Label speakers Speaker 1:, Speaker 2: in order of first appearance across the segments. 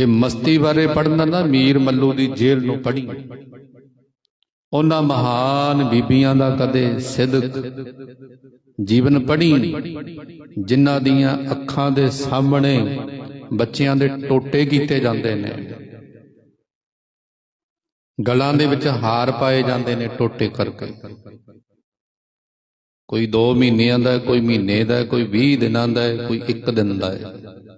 Speaker 1: ਇਹ ਮਸਤੀ ਬਾਰੇ ਪੜ੍ਹਨਾ ਨਾ, ਮੀਰ ਮੱਲੂ ਦੀ ਜੇਲ੍ਹ ਨੂੰ ਪੜ੍ਹੀ। ਉਹਨਾਂ ਮਹਾਨ ਬੀਬੀਆਂ ਦਾ ਕਦੇ ਸਿਦਕ, ਜੀਵਨ ਪੜ੍ਹੀ। ਜਿਨ੍ਹਾਂ ਦੀਆਂ ਅੱਖਾਂ ਦੇ ਸਾਹਮਣੇ ਬੱਚਿਆਂ ਦੇ ਟੋਟੇ ਕੀਤੇ ਜਾਂਦੇ ਨੇ। ਗਲਾਂ ਦੇ ਵਿੱਚ ਹਾਰ ਪਾਏ ਜਾਂਦੇ ਨੇ ਟੋਟੇ ਕਰਕੇ। ਕੋਈ 2 ਮਹੀਨਿਆਂ ਦਾ, ਕੋਈ ਮਹੀਨੇ ਦਾ, ਕੋਈ 20 ਦਿਨਾਂ ਦਾ, ਕੋਈ 1 ਦਿਨ ਦਾ। ਹੈ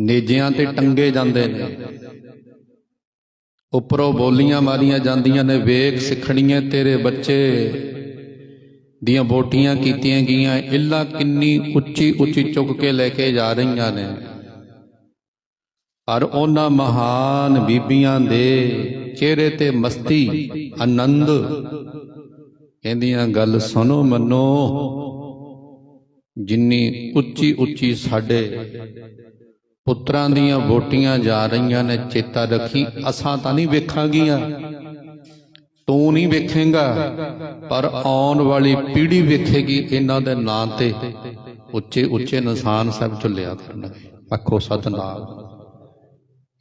Speaker 1: ਨੇਜਿਆਂ ਤੇ ਟੰਗੇ ਜਾਂਦੇ ਨੇ। ਉੱਪਰੋਂ ਬੋਲੀਆਂ ਮਾਰੀਆਂ ਜਾਂਦੀਆਂ ਨੇ, ਵੇਖ ਸਿੱਖਣੀਆਂ ਤੇਰੇ ਬੱਚੇ। ਦੀਆਂ ਬੋਟੀਆਂ ਕੀਤੀਆਂ ਗਈਆਂ, ਇੱਲਾ ਕਿੰਨੀ ਉੱਚੀ ਉੱਚੀ ਚੁੱਕ ਕੇ ਲੈ ਕੇ ਜਾ ਰਹੀਆਂ ਨੇ। ਪਰ ਉਹਨਾਂ ਮਹਾਨ ਬੀਬੀਆਂ ਦੇ ਚਿਹਰੇ ਤੇ ਮਸਤੀ, ਆਨੰਦ। ਕਹਿੰਦੀਆਂ, ਗੱਲ ਸੁਣੋ, ਮੰਨੋ, ਜਿੰਨੀ ਉੱਚੀ ਉੱਚੀ ਸਾਡੇ ਪੁੱਤਰਾਂ ਦੀਆਂ ਵੋਟੀਆਂ ਜਾ ਰਹੀਆਂ ਨੇ, ਚੇਤਾ ਰੱਖੀ। ਅਸਾਂ ਤਾਂ ਨਹੀਂ ਵੇਖਾਂਗੀਆਂ। ਤੂੰ ਨਹੀਂ ਵੇਖੇਗਾ, ਪਰ ਆਉਣ ਵਾਲੀ ਪੀੜ੍ਹੀ ਵੇਖੇਗੀ ਇਹਨਾਂ ਦੇ ਨਾਂ ਤੇ। ਉੱਚੇ ਉੱਚੇ ਨਿਸ਼ਾਨ ਸਾਹਿਬ ਝੁੱਲਿਆ ਕਰਨਗੇ ਆਖੋ, ਸਤਨਾਮ।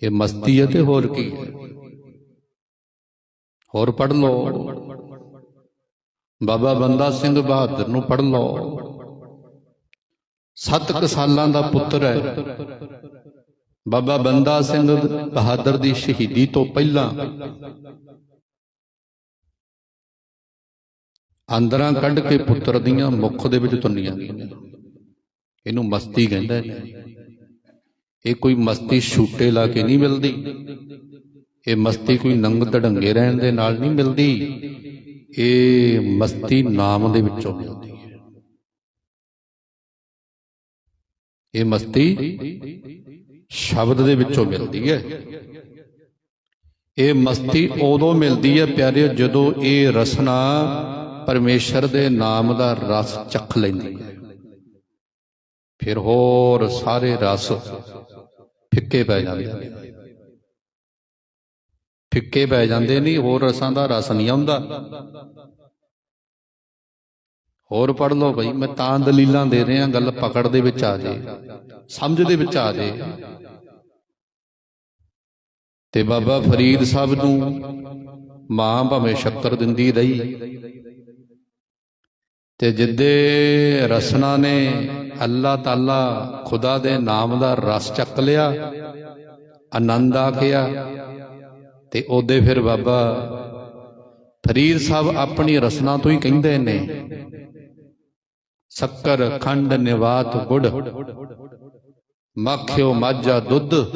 Speaker 1: ਇਹ ਮਸਤੀ ਹੈ ਤੇ ਹੋਰ ਕੀ ਹੈ? ਹੋਰ ਪੜ ਲਓ। ਬਾਬਾ ਬੰਦਾ ਸਿੰਘ ਬਹਾਦਰ ਨੂੰ ਪੜ ਲਓ। ਸੱਤ ਕੁ ਸਾਲਾਂ ਦਾ ਪੁੱਤਰ ਹੈ। ਬਾਬਾ ਬੰਦਾ ਸਿੰਘ ਬਹਾਦਰ ਦੀ ਸ਼ਹੀਦੀ ਤੋਂ ਪਹਿਲਾਂ ਅੰਦਰਾਂ ਕੱਢ ਕੇ ਪੁੱਤਰ ਦੀਆਂ ਮੁੱਖ ਦੇ ਵਿੱਚ ਤੁੰਨੀਆਂ ਇਹਨੂੰ ਮਸਤੀ ਕਹਿੰਦਾ ਇਹ ਕੋਈ ਮਸਤੀ ਛੂਟੇ ਲਾ ਕੇ ਨਹੀਂ ਮਿਲਦੀ। ਇਹ ਮਸਤੀ ਕੋਈ ਨੰਗ ਧੜੰਗੇ ਰਹਿਣ ਦੇ ਨਾਲ ਨਹੀਂ ਮਿਲਦੀ। ਇਹ ਮਸਤੀ ਨਾਮ ਦੇ ਵਿੱਚੋਂ ਮਿਲਦੀ। ਇਹ ਮਸਤੀ ਸ਼ਬਦ ਦੇ ਵਿੱਚੋਂ ਮਿਲਦੀ ਹੈ। ਇਹ ਮਸਤੀ ਉਦੋਂ ਮਿਲਦੀ ਹੈ ਪਿਆਰਿਓ ਜਦੋਂ ਇਹ ਰਸਨਾ ਪਰਮੇਸ਼ਰ ਦੇ ਨਾਮ ਦਾ ਰਸ ਚੱਖ ਲੈਂਦੀ ਹੈ। ਫਿਰ ਹੋਰ ਸਾਰੇ ਰਸ ਫਿੱਕੇ ਪੈ ਜਾਂਦੇ ਨੇ। ਫਿੱਕੇ ਪੈ ਜਾਂਦੇ ਨਹੀਂ ਹੋਰ ਰਸਾਂ ਦਾ ਰਸ ਨਹੀਂ ਆਉਂਦਾ। ਹੋਰ ਪੜ ਲਓ ਭਾਈ ਮੈਂ ਤਾਂ ਦਲੀਲਾਂ ਦੇ ਰਿਹਾ, ਗੱਲ ਪਕੜ ਦੇ ਵਿੱਚ ਆ ਜੇ, ਸਮਝ ਦੇ ਵਿੱਚ ਆ ਜੇ। ਤੇ ਬਾਬਾ ਫਰੀਦ ਸਾਹਿਬ ਨੂੰ ਮਾਂ ਭਾਵੇਂ ਸ਼ੱਕਰ ਦਿੰਦੀ ਰਹੀ, ਤੇ ਜਿੱਦੇ ਰਸਨਾ ਨੇ ਅੱਲਾਹ ਤਾਲਾ ਖੁਦਾ ਦੇ ਨਾਮ ਦਾ ਰਸ ਚੱਕ ਲਿਆ, ਆਨੰਦ ਆ ਗਿਆ, ਤੇ ਉਹਦੇ ਫਿਰ ਬਾਬਾ ਫਰੀਦ ਸਾਹਿਬ ਆਪਣੀ ਰਸਨਾ ਤੋਂ ਹੀ ਕਹਿੰਦੇ ਨੇ ਸ਼ੱਕਰ ਖੰਡ ਨਿਵਾਤ ਗੁੜ। ਮੱਖਿਓ ਮਾਝਾ ਦੁੱਧ।